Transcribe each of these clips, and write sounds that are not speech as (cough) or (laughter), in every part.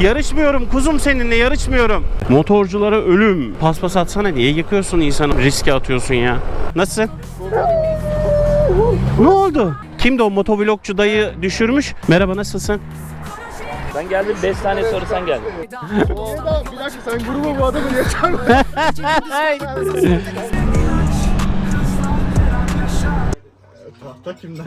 Yarışmıyorum kuzum seninle yarışmıyorum. Motorculara ölüm. Paspas atsana niye yıkıyorsun insanı? Riske atıyorsun ya. Nasılsın? Ne oldu? Kimdi o motovlogcu dayı düşürmüş? Merhaba nasılsın? Ben geldim 5 saniye sonra sen geldin. Bir dakika sen gruba bu adamı niye çağırmadın? Tahta (laughs) kimden?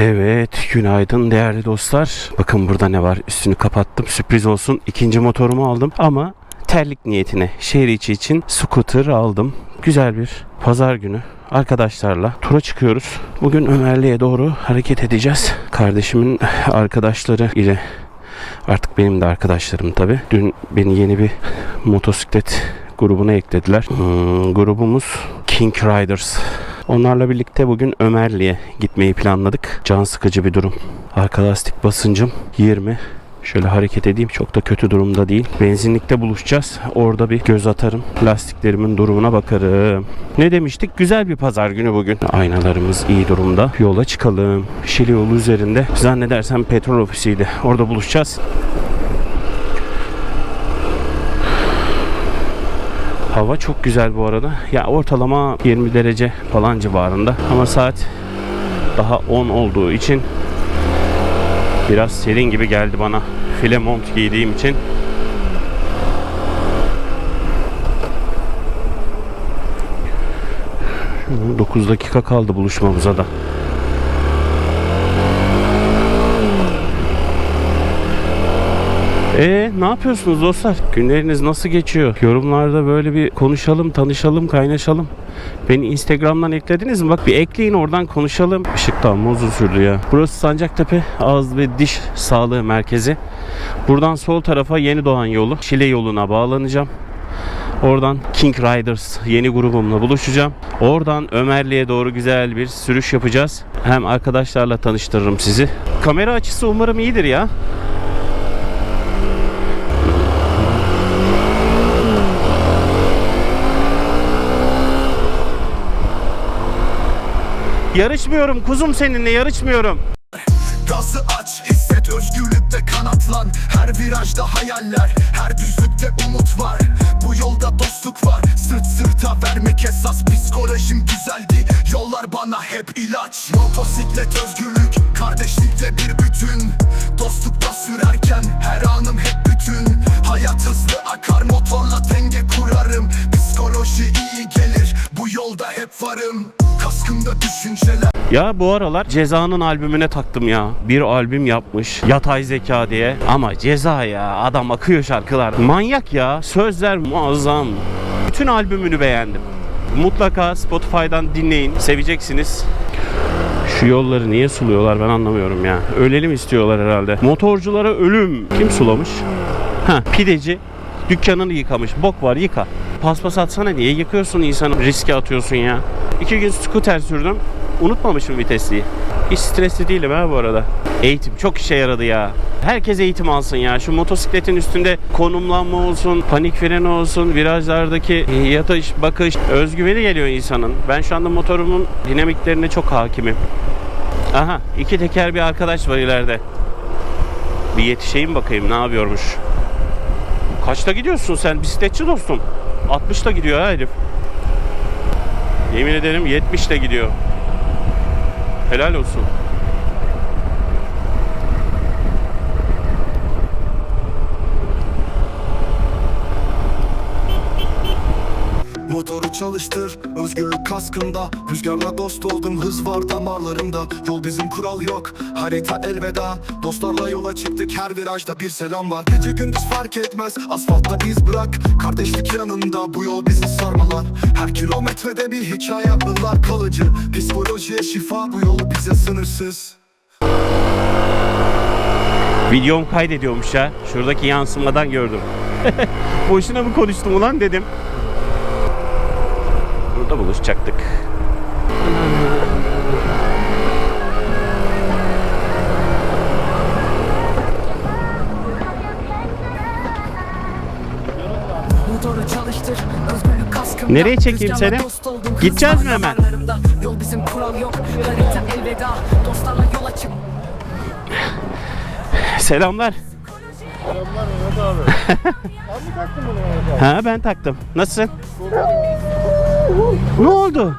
Evet, günaydın değerli dostlar. Bakın burada ne var? Üstünü kapattım. Sürpriz olsun. İkinci motorumu aldım ama terlik niyetine şehir içi için scooter aldım. Güzel bir pazar günü arkadaşlarla tura çıkıyoruz. Bugün Ömerli'ye doğru hareket edeceğiz. Kardeşimin arkadaşları ile artık benim de arkadaşlarım tabi. Dün beni yeni bir motosiklet grubuna eklediler. Hmm, grubumuz King Riders. Onlarla birlikte bugün Ömerli'ye gitmeyi planladık. Can sıkıcı bir durum. Arka lastik basıncım 20. Şöyle hareket edeyim çok da kötü durumda değil. Benzinlikte buluşacağız. Orada bir göz atarım. Lastiklerimin durumuna bakarım. Ne demiştik? Güzel bir pazar günü bugün. Aynalarımız iyi durumda. Yola çıkalım. Şili yolu üzerinde. Zannedersem petrol ofisiydi. Orada buluşacağız. Hava çok güzel bu arada. Ya ortalama 20 derece falan civarında. Ama saat daha 10 olduğu için biraz serin gibi geldi bana. File mont giydiğim için. Şu 9 dakika kaldı buluşmamıza da. E ne yapıyorsunuz dostlar? Günleriniz nasıl geçiyor? Yorumlarda böyle bir konuşalım, tanışalım, kaynaşalım. Beni Instagram'dan eklediniz mi? Bak bir ekleyin oradan konuşalum. Işık da amma uzun sürdü ya. Burası Sancaktepe Ağız ve Diş Sağlığı Merkezi. Buradan sol tarafa Yeni Doğan yolu, Şile yoluna bağlanacağım. Oradan King Riders yeni grubumla buluşacağım. Oradan Ömerli'ye doğru güzel bir sürüş yapacağız. Hem arkadaşlarla tanıştırırım sizi. Kamera açısı umarım iyidir ya. Yarışmıyorum kuzum seninle yarışmıyorum. Gazı aç, hisset özgürlükte kanatlan. Her virajda hayaller, her düzlükte umut var. Bu yolda dostluk var, sırt sırta vermek esas. Psikolojim güzeldi, yollar bana hep ilaç. Motosiklet özgürlük, kardeşlikte bir bütün. Dostlukta sürerken her anım hep bütün. Hayat hızlı akar, motorla denge kurarım. Psikoloji iyi gelir, bu yolda hep varım Kaskımda düşünceler Ya bu aralar Ceza'nın albümüne taktım ya. Bir albüm yapmış Yatay Zeka diye. Ama Ceza ya adam akıyor şarkılar. Manyak ya. Sözler muazzam. Bütün albümünü beğendim. Mutlaka Spotify'dan dinleyin. Seveceksiniz. Şu yolları niye suluyorlar ben anlamıyorum ya. Ölelim istiyorlar herhalde. Motorculara ölüm. Kim sulamış? Ha pideci dükkanını yıkamış. Bok var yıka. Paspas atsana niye yıkıyorsun insanı? Riske atıyorsun ya. İki gün scooter sürdüm. Unutmamışım vitesliği. Hiç stresli değilim ha bu arada. Eğitim çok işe yaradı ya. Herkes eğitim alsın ya. Şu motosikletin üstünde konumlanma olsun, panik freni olsun, virajlardaki yatış, bakış, özgüveni geliyor insanın. Ben şu anda motorumun dinamiklerine çok hakimim. Aha iki teker bir arkadaş var ileride. Bir yetişeyim bakayım ne yapıyormuş. Kaçta gidiyorsun sen bisikletçi dostum? 60'ta gidiyor ha herif. Yemin ederim 70'te gidiyor. Helal olsun. Motoru çalıştır, özgürlük kaskında Rüzgarla dost oldum, hız var damarlarımda. Yol bizim kural yok, harita elveda. Dostlarla yola çıktık, her virajda bir selam var. Gece gündüz fark etmez, asfaltta iz bırak. Kardeşlik yanında, bu yol bizi sarmalar. Her kilometrede bir hikaye anılar kalıcı. Psikolojiye şifa, bu yol bize sınırsız. Videom kaydediyormuş ya. Şuradaki yansımadan gördüm. (laughs) Boşuna mı konuştum ulan dedim. Burada buluşacaktık. Nereye çekeyim seni? Gideceğiz mi hemen? Yol bizim kural yok, harita elveda Dostlarla yola çık Selamlar. Selamlar Mehmet abi. (laughs) Mi taktın bunu Mehmet abi? Ha ben taktım. Nasılsın? Ne oldu?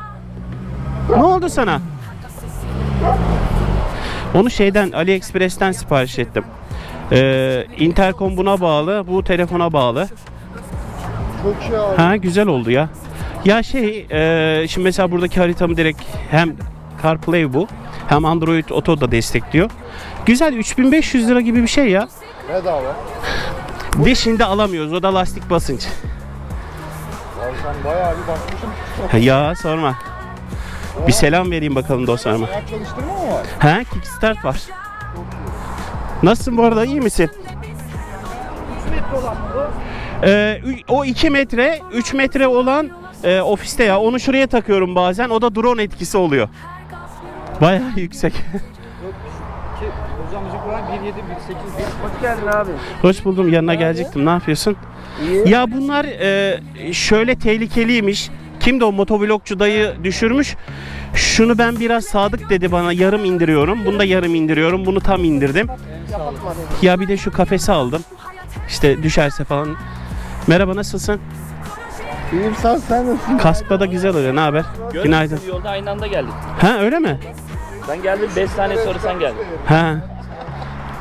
Ne oldu sana? Onu şeyden AliExpress'ten sipariş ettim. Ee, interkom buna bağlı, bu telefona bağlı. Çok iyi abi. Ha güzel oldu ya. Ya şey, e, şimdi mesela buradaki haritamı direkt hem CarPlay bu, hem Android Auto da destekliyor. Güzel 3500 lira gibi bir şey ya. Bedava. De şimdi alamıyoruz. O da lastik basınç. Sen bayağı bir bakmışsın. Ya sorma. Bir selam vereyim bakalım dostlarıma. Ayak çalıştırma mı var? Ha kickstart var. Nasılsın bu arada iyi misin? Ee, ü- o 2 metre 3 metre olan e, ofiste ya onu şuraya takıyorum bazen o da drone etkisi oluyor. Bayağı (laughs) yüksek. Hoş geldin abi. Hoş buldum yanına gelecektim ne yapıyorsun? Ya bunlar e, şöyle tehlikeliymiş. Kimdi o motovlogcu dayı düşürmüş. Şunu ben biraz sadık dedi bana yarım indiriyorum. Bunu da yarım indiriyorum. Bunu tam indirdim. Ya bir de şu kafesi aldım. İşte düşerse falan. Merhaba nasılsın? İyiyim sen sen nasılsın? Kaskla da güzel oluyor. Ne haber? Günaydın. Yolda aynı anda geldik. Ha öyle mi? Ben geldim 5 saniye sonra sen geldin. Ha.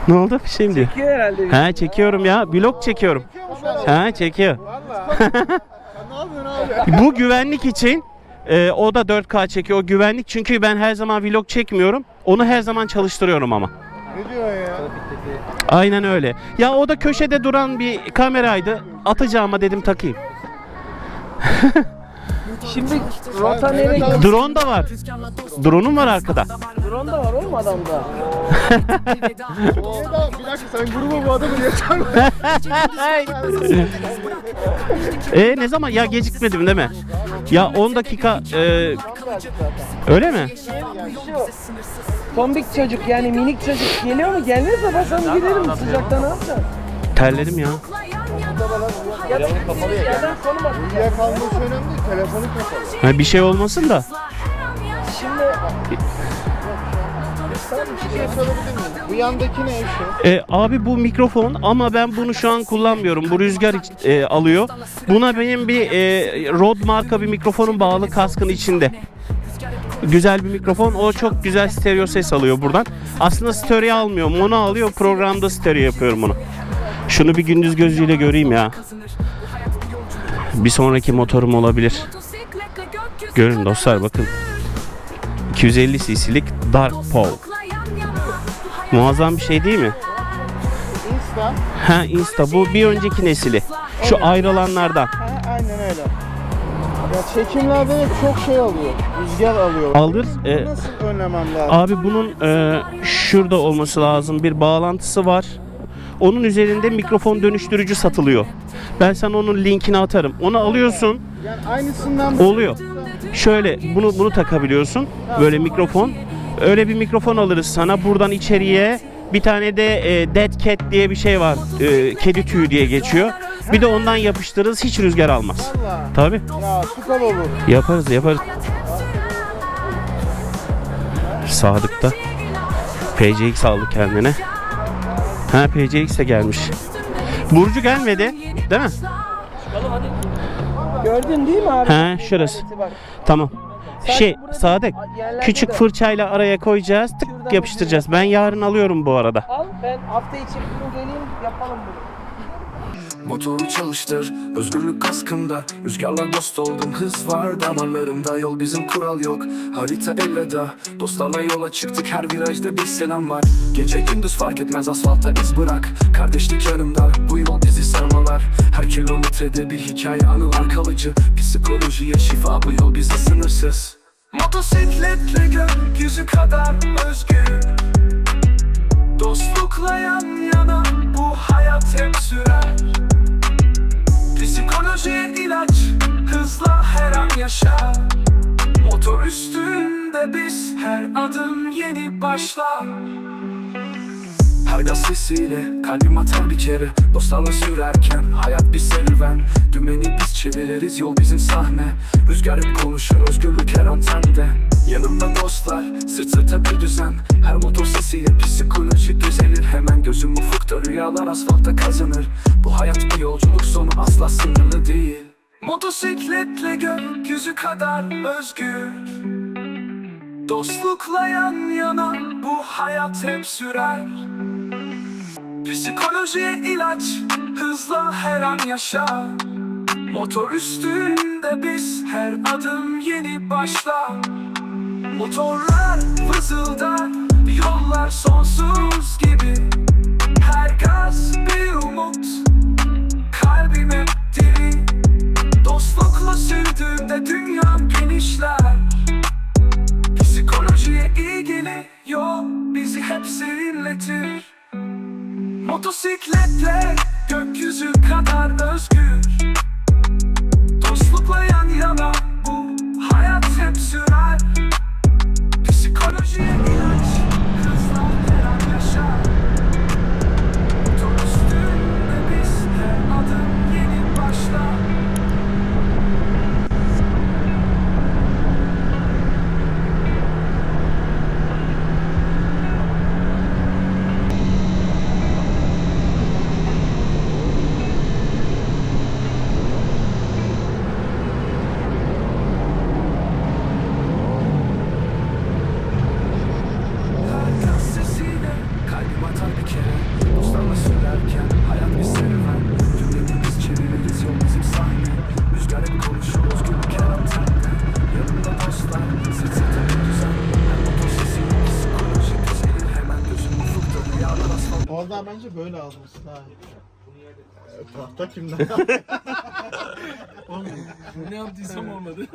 Ne oldu? Bir şey mi diyor? Çekiyor herhalde. Ha çekiyorum ya. Vlog çekiyorum. Ha çekiyor. (laughs) Bu güvenlik için e, o da 4K çekiyor. O güvenlik çünkü ben her zaman vlog çekmiyorum. Onu her zaman çalıştırıyorum ama. Ne diyorsun ya? Aynen öyle. Ya o da köşede duran bir kameraydı. Atacağıma dedim takayım. (laughs) Şimdi rota nereye abi, Drone da var. Drone'um var arkada. Drone da var oğlum adamda. Abi, bir dakika sen gruba bu adamı niye çağırmadın? (laughs) E ne zaman? Ya gecikmedim değil mi? Ya 10 dakika e, öyle mi? Tombik çocuk yani minik çocuk geliyor mu? Gelmezse ben sana giderim sıcakta ne yapacaksın? Terledim ya. Ha, bir şey olmasın da. Miyim? Bu yandaki ne şu? Abi bu mikrofon ama ben bunu şu an kullanmıyorum. Bu rüzgar e, alıyor. Buna benim bir e, Rode marka bir mikrofonum bağlı kaskın içinde. Güzel bir mikrofon. O çok güzel stereo ses alıyor buradan. Aslında stereo almıyor. Mono alıyor. Programda stereo yapıyorum onu. Şunu bir gündüz gözüyle göreyim ya. Bir sonraki motorum olabilir. Görün dostlar bakın. 250 cc'lik Dark Paw. Muazzam bir şey değil mi? Insta. Ha Insta bu bir önceki nesili. Şu ayrılanlardan. Ha, aynen öyle. Ya çekimlerde çok şey alıyor. Rüzgar alıyor. Alır. e, Nasıl önlemem lazım? abi bunun e, şurada olması lazım. Bir bağlantısı var. Onun üzerinde mikrofon dönüştürücü satılıyor. Ben sana onun linkini atarım. Onu alıyorsun. Yani aynısından Oluyor. Şöyle bunu bunu takabiliyorsun. Böyle mikrofon. Öyle bir mikrofon alırız sana. Buradan içeriye bir tane de e, Dead Cat diye bir şey var. E, kedi tüyü diye geçiyor. Bir de ondan yapıştırırız. Hiç rüzgar almaz. Valla. Tabii. Ya süper olur. Yaparız yaparız. Sadık'ta PCX aldı kendine. Ha PCX de gelmiş. Burcu gelmedi. Değil mi? Gördün değil mi abi? Ha şurası. Tamam. Şey Sadık yerlerde küçük de- fırçayla araya koyacağız. Tık yapıştıracağız. Ben yarın alıyorum bu arada. Al ben hafta içi bir gün geleyim yapalım bunu. Motoru çalıştır, özgürlük kaskında. Rüzgarla dost oldum, hız var damarlarımda. Yol bizim kural yok, harita elveda Dostlarla yola çıktık, her virajda bir selam var. Gece gündüz fark etmez, asfalta iz bırak. Kardeşlik yanımda, bu yol bizi sarmalar. Her kilometrede bir hikaye, anılar kalıcı. Psikolojiye şifa, bu yol bize sınırsız. Motosikletle gökyüzü kadar özgür. Dostlukla yan yana bu hayat hep sürer Psikolojiye ilaç hızla her an yaşa. Motor üstünde biz her adım yeni başlar Gaz sesiyle kalbim atar bir kere. Dostlarla sürerken hayat bir serüven. Dümeni biz çeviririz yol bizim sahne. Rüzgar hep konuşur özgürlük her antende Yanımda dostlar sırt sırta bir düzen. Her motor sesiyle psikoloji düzelir. Hemen gözüm ufukta rüyalar asfaltta kazanır Bu hayat bir yolculuk sonu asla sınırlı değil. Motosikletle gökyüzü kadar özgür. Dostlukla yan yana bu hayat hep sürer Psikolojiye ilaç hızla her an yaşa. Motor üstünde biz her adım yeni başla. Motorlar fızıldar yollar sonsuz gibi. Her gaz bir umut Motosikletle Orada bence böyle alması daha iyi. Tahta kimden? (laughs) Ne yaptıysam olmadı.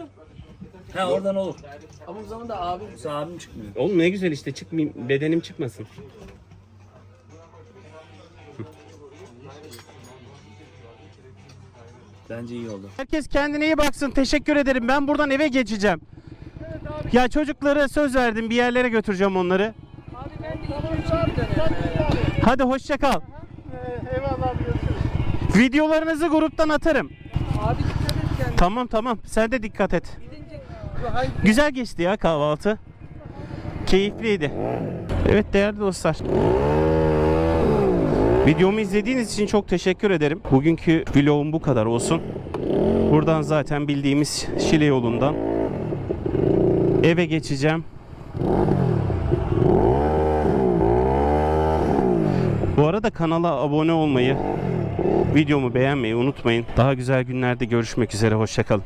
Ha oradan olur. Ama o zaman da abim Abim çıkmıyor. Oğlum ne güzel işte çıkmayayım bedenim çıkmasın. (laughs) Bence iyi oldu. Herkes kendine iyi baksın. Teşekkür ederim. Ben buradan eve geçeceğim. Ya çocuklara söz verdim. Bir yerlere götüreceğim onları. Hadi hoşça kal. Eyvallah abi görüşürüz. Videolarınızı gruptan atarım. Abi dikkat et kendine. Tamam tamam. Sen de dikkat et. Güzel geçti ya kahvaltı. Keyifliydi. Evet değerli dostlar. Videomu izlediğiniz için çok teşekkür ederim. Bugünkü vlogum bu kadar olsun. Buradan zaten bildiğimiz Şile yolundan eve geçeceğim. Bu arada kanala abone olmayı, videomu beğenmeyi unutmayın. Daha güzel günlerde görüşmek üzere. Hoşçakalın.